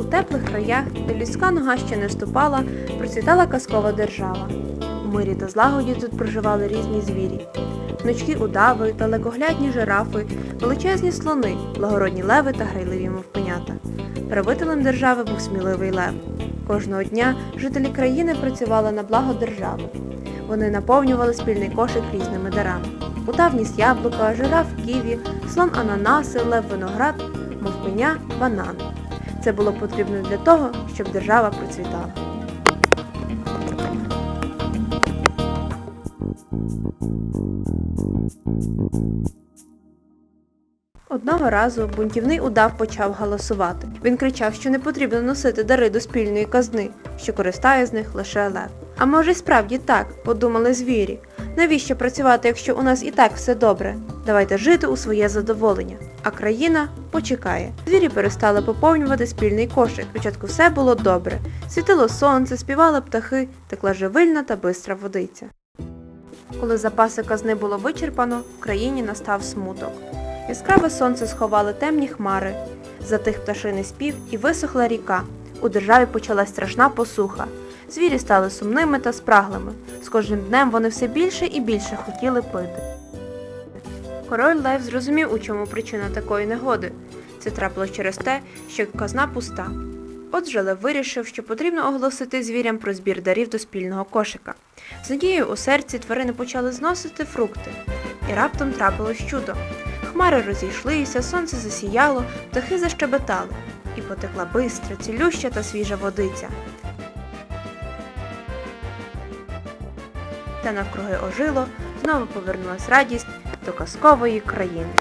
У теплих краях, де людська нога ще не ступала, процвітала казкова держава. У мирі та злагоді тут проживали різні звірі. Гнучкі удави, далекоглядні жирафи, величезні слони, благородні леви та грайливі мовпенята. Правителем держави був сміливий лев. Кожного дня жителі країни працювали на благо держави. Вони наповнювали спільний кошик різними дарами. Удав ніс яблука, жираф ківі, слон ананаси, лев виноград, мовпеня банан. Це було потрібно для того, щоб держава процвітала. Одного разу бунтівний удав почав галасувати. Він кричав, що не потрібно носити дари до спільної казни, що користає з них лише лев. А може справді так, подумали звірі. Навіщо працювати, якщо у нас і так все добре? Давайте жити у своє задоволення. А країна почекає. Звірі перестали поповнювати спільний кошик. Спочатку все було добре. Світило сонце, співали птахи, текла живильна та бистра водиця. Коли запаси казни було вичерпано, в країні настав смуток. Яскраве сонце сховали темні хмари, затих пташиний спів і висохла ріка. У державі почалась страшна посуха. Звірі стали сумними та спраглими. З кожним днем вони все більше і більше хотіли пити. Король Лев зрозумів, у чому причина такої негоди. Це трапилось через те, що казна пуста. Отже, Лев вирішив, що потрібно оголосити звірям про збір дарів до спільного кошика. З надією у серці тварини почали зносити фрукти. І раптом трапилось чудо. Хмари розійшлися, сонце засіяло, птахи защебетали, і потекла бистра, цілюща та свіжа водиця. Та навкруги ожило, знову повернулась радість до казкової країни.